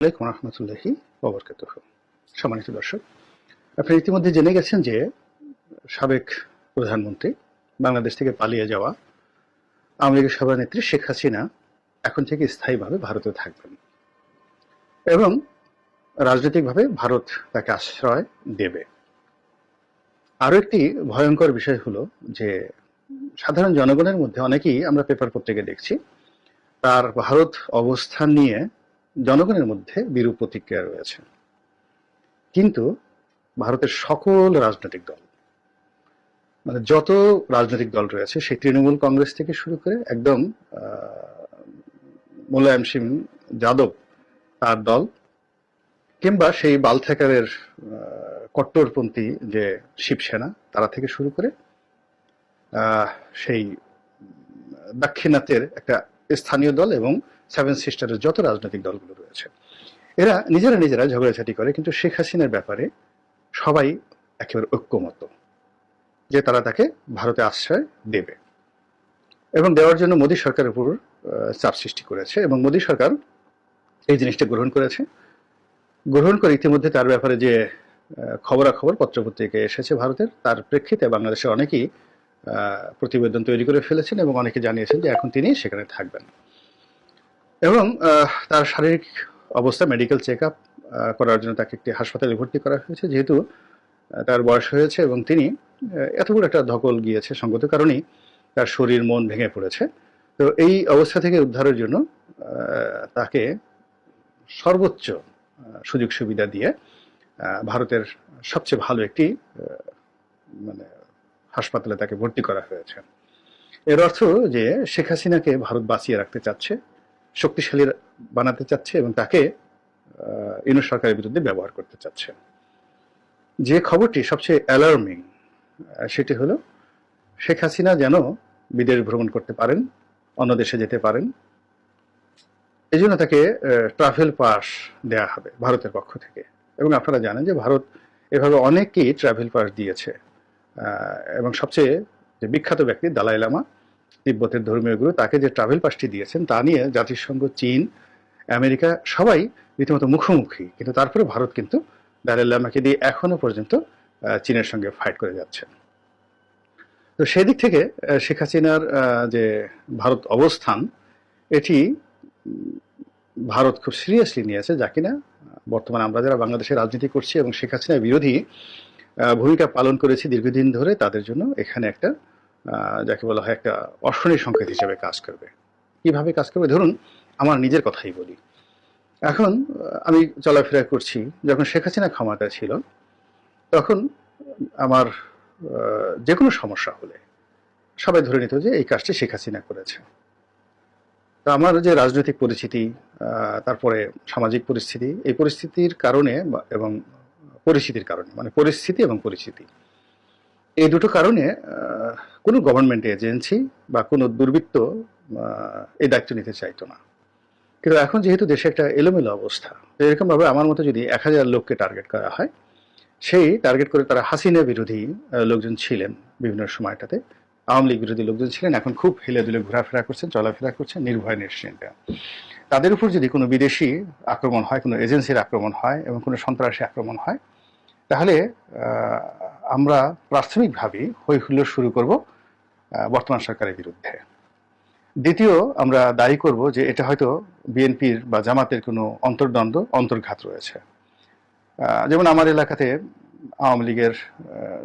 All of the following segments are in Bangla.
আলাইকুম রহমতুল্লাহি ওবরকাত সম্মানিত দর্শক আপনারা ইতিমধ্যে জেনে গেছেন যে সাবেক প্রধানমন্ত্রী বাংলাদেশ থেকে পালিয়ে যাওয়া আওয়ামী লীগের সভানেত্রী শেখ হাসিনা এখন থেকে স্থায়ীভাবে ভারতে থাকবেন এবং রাজনৈতিকভাবে ভারত তাকে আশ্রয় দেবে। আরও একটি ভয়ঙ্কর বিষয় হলো যে সাধারণ জনগণের মধ্যে অনেকেই আমরা পেপার পত্রিকা দেখছি, তার ভারত অবস্থান নিয়ে জনগণের মধ্যে বিরূপ প্রতিক্রিয়া রয়েছে। কিন্তু ভারতের সকল রাজনৈতিক দল মানে যত রাজনৈতিক দল রয়েছে, সেই তৃণমূল কংগ্রেস থেকে শুরু করে একদম মুলায়ম সিং যাদব তার দল, কিংবা সেই বালথেকারের কট্টরপন্থী যে শিবসেনা, তারা থেকে শুরু করে সেই দাক্ষিণাত্যের একটা স্থানীয় দল এবং সেভেন সিস্টারের যত রাজনৈতিক দলগুলো রয়েছে, এরা নিজেরা নিজেরা ঝগড়াঝাটি করে, কিন্তু শেখ হাসিনার ব্যাপারে সবাই একেবারে ঐক্যমত যে তারা তাকে ভারতে আশ্রয় দেবে। এবং দেওয়ার জন্য মোদী সরকারের উপর চাপ সৃষ্টি করেছে এবং মোদী সরকার এই জিনিসটা গ্রহণ করেছে। গ্রহণ করে ইতিমধ্যে তার ব্যাপারে যে খবরাখবর পত্রপত্রিকায় এসেছে ভারতের, তার প্রেক্ষিতে বাংলাদেশের অনেকেই প্রতিবেদন তৈরি করে ফেলেছেন এবং অনেকে জানিয়েছেন যে এখন তিনি সেখানে থাকবেন। এবং তার শারীরিক অবস্থা মেডিকেল চেক আপ করার জন্য তাকে একটি হাসপাতালে ভর্তি করা হয়েছে। যেহেতু তার বয়স হয়েছে এবং তিনি আহ, এত বড় একটা ধকল গিয়েছে সঙ্গত কারণেই তার শরীর মন ভেঙে পড়েছে। তো এই অবস্থা থেকে উদ্ধারের জন্য তাকে সর্বোচ্চ সুযোগ সুবিধা দিয়ে ভারতের সবচেয়ে ভালো একটি মানে হাসপাতালে তাকে ভর্তি করা হয়েছে। এর অর্থ যে শেখ হাসিনাকে ভারত বাঁচিয়ে রাখতে চাচ্ছে শক্তিশালী বানাতে চাচ্ছে এবং তাকে আহ, ইউনূস সরকারের বিরুদ্ধে ব্যবহার করতে চাচ্ছে। যে খবরটি সবচেয়ে অ্যালার্মিং সেটি হলো শেখ হাসিনা যেন বিদেশ ভ্রমণ করতে পারেন অন্য দেশে যেতে পারেন এই জন্য তাকে ট্রাভেল পাস দেয়া হবে ভারতের পক্ষ থেকে। এবং আপনারা জানেন যে ভারত এভাবে অনেকেই ট্রাভেল পাস দিয়েছে এবং সবচেয়ে যে বিখ্যাত ব্যক্তি দালাই লামা তিব্বতের ধর্মীয় গুরু তাকে যে ট্রাভেল পাসটি দিয়েছেন তা নিয়ে জাতিসংঘ, চীন, আমেরিকা সবাই রীতিমতো মুখোমুখি। কিন্তু তারপরে ভারত কিন্তু দালাই লামাকে দিয়ে এখনও পর্যন্ত চীনের সঙ্গে ফাইট করে যাচ্ছে। তো সেই দিক থেকে শেখ হাসিনার যে ভারত অবস্থান, এটি ভারত খুব সিরিয়াসলি নিয়েছে যা কিনা বর্তমানে আমরা যারা বাংলাদেশে রাজনীতি করছি এবং শেখ হাসিনা বিরোধী ভূমিকা পালন করেছি দীর্ঘদিন ধরে তাদের জন্য এখানে একটা যাকে বলা হয় একটা অশনি সংকেত হিসেবে কাজ করবে। কীভাবে কাজ করবে? ধরুন, আমার নিজের কথাই বলি। এখন আমি চলাফেরা করছি, যখন শেখ হাসিনা ক্ষমতা ছিল, তখন আমার যে কোনো সমস্যা হলে সবাই ধরে নিত যে, এই কাজটি শেখ হাসিনা করেছে। তো আমার যে রাজনৈতিক পরিস্থিতি তারপরে সামাজিক পরিস্থিতি, এই পরিস্থিতির কারণে এবং পরিস্থিতির কারণে মানে পরিস্থিতি এবং পরিস্থিতি এই দুটো কারণে কোনো গভর্নমেন্ট এজেন্সি বা কোনো দুর্বৃত্ত এই দায়িত্ব নিতে চাইতো না। কিন্তু এখন যেহেতু দেশে একটা এলোমেলো অবস্থা এরকমভাবে আমার মতো যদি এক হাজার লোককে টার্গেট করা হয়, সেই টার্গেট করে তারা হাসিনা বিরোধী লোকজন ছিলেন বিভিন্ন সময়টাতে। আওয়ামী লীগ বিরোধী লোকজন ছিলেন, এখন খুব হেলে দুলে ঘোরাফেরা করছেন চলাফেরা করছেন নির্ভয় নিশ্চিন্তে। তাদের উপর যদি কোনো বিদেশি আক্রমণ হয়, কোনো এজেন্সির আক্রমণ হয় এবং কোনো সন্ত্রাসী আক্রমণ হয়, তাহলে আমরা প্রাথমিকভাবেই হই হুল্লোড় শুরু করব বর্তমান সরকারের বিরুদ্ধে। দ্বিতীয়, আমরা দায়ী করব যে এটা হয়তো বিএনপির বা জামাতের কোনো অন্তর্দ্বন্দ্ব, অন্তর্ঘাত রয়েছে। যেমন আমার এলাকাতে আওয়ামী লীগের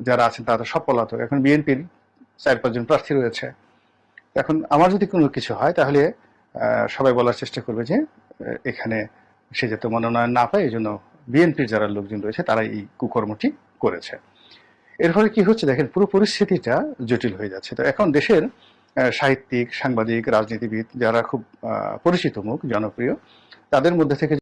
যারা আছেন তারা সব পলাতক। এখন বিএনপির চার পাঁচজন প্রার্থী রয়েছে। এখন আমার যদি কোনো কিছু হয়, তাহলে সবাই বলার চেষ্টা করবে যে এখানে সে যাতে মনোনয়ন না পায় এই জন্য বিএনপির যারা লোকজন রয়েছে তারা এই কুকর্মটি করেছে। এর ফলে কি হচ্ছে দেখেন, পুরো পরিস্থিতিটা জটিল হয়ে যাচ্ছে। তো এখন দেশের সাহিত্যিক, সাংবাদিক, রাজনীতিবিদ যারা খুব পরিচিত মুখ, জনপ্রিয়, তাদের মধ্যে থেকে